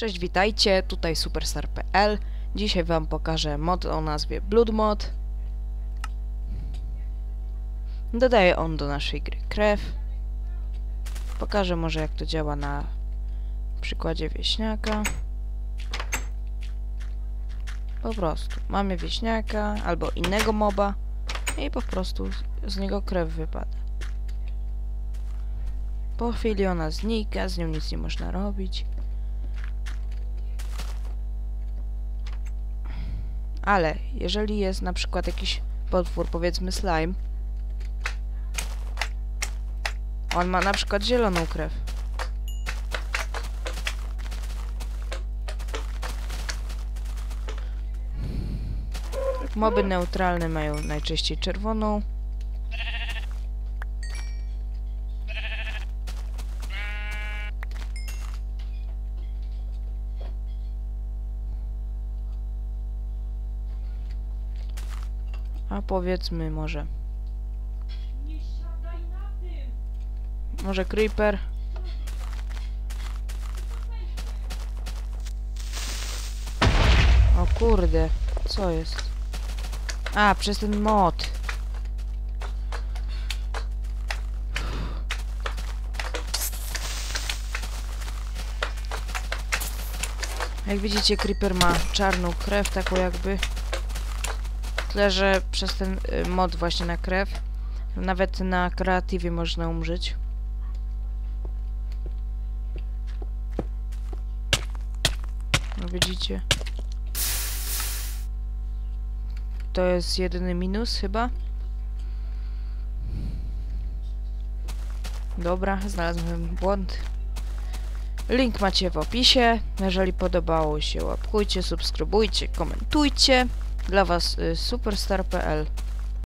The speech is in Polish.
Cześć, witajcie, tutaj superstar.pl. Dzisiaj wam pokażę mod o nazwie Blood Mod. Dodaje on do naszej gry krew. Pokażę może jak to działa na przykładzie wieśniaka. Po prostu mamy wieśniaka albo innego moba i po prostu z niego krew wypada. Po chwili ona znika, z nią nic nie można robić. Ale jeżeli jest na przykład jakiś potwór, powiedzmy slime, on ma na przykład zieloną krew. Moby neutralne mają najczęściej czerwoną. A powiedzmy może. Może Creeper. O kurde, co jest? A, przez ten mod. Jak widzicie, Creeper ma czarną krew, taką jakby. Tyle, że przez ten y, mod właśnie na krew, nawet na kreatywie można umrzeć. No widzicie. To jest jedyny minus chyba. Dobra, znalazłem błąd. Link macie w opisie. Jeżeli podobało się, łapkujcie, subskrybujcie, komentujcie. Dla Was y, superstar.pl